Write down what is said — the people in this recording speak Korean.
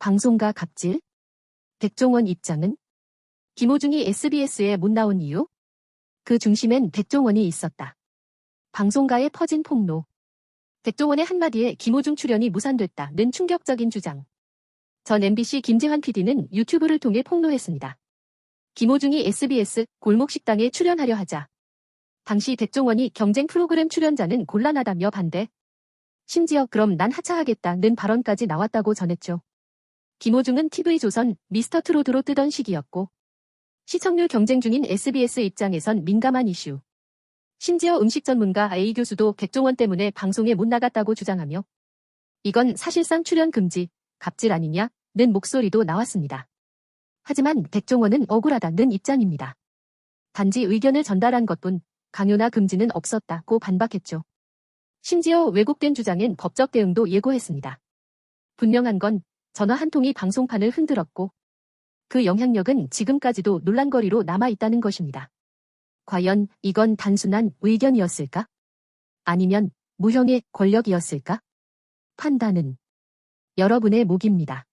방송가 갑질? 백종원 입장은? 김호중이 SBS에 못 나온 이유? 그 중심엔 백종원이 있었다. 방송가에 퍼진 폭로. 백종원의 한마디에 김호중 출연이 무산됐다 는 충격적인 주장. 전 MBC 김재환 PD는 유튜브를 통해 폭로했습니다. 김호중이 SBS 골목식당에 출연하려 하자. 당시 백종원이 경쟁 프로그램 출연자는 곤란하다며 반대. 심지어 그럼 난 하차하겠다는 발언까지 나왔다고 전했죠. 김호중은 TV조선 미스터 트롯으로 뜨던 시기였고 시청률 경쟁 중인 SBS 입장에선 민감한 이슈. 심지어 음식 전문가 A 교수도 백종원 때문에 방송에 못 나갔다고 주장하며 이건 사실상 출연 금지, 갑질 아니냐 는 목소리도 나왔습니다. 하지만 백종원은 억울하다는 입장입니다. 단지 의견을 전달한 것뿐 강요나 금지는 없었다고 반박했죠. 심지어 왜곡된 주장엔 법적 대응도 예고했습니다. 분명한 건 전화 한 통이 방송판을 흔들었고 그 영향력은 지금까지도 논란거리로 남아있다는 것입니다. 과연 이건 단순한 의견이었을까? 아니면 무형의 권력이었을까? 판단은 여러분의 몫입니다.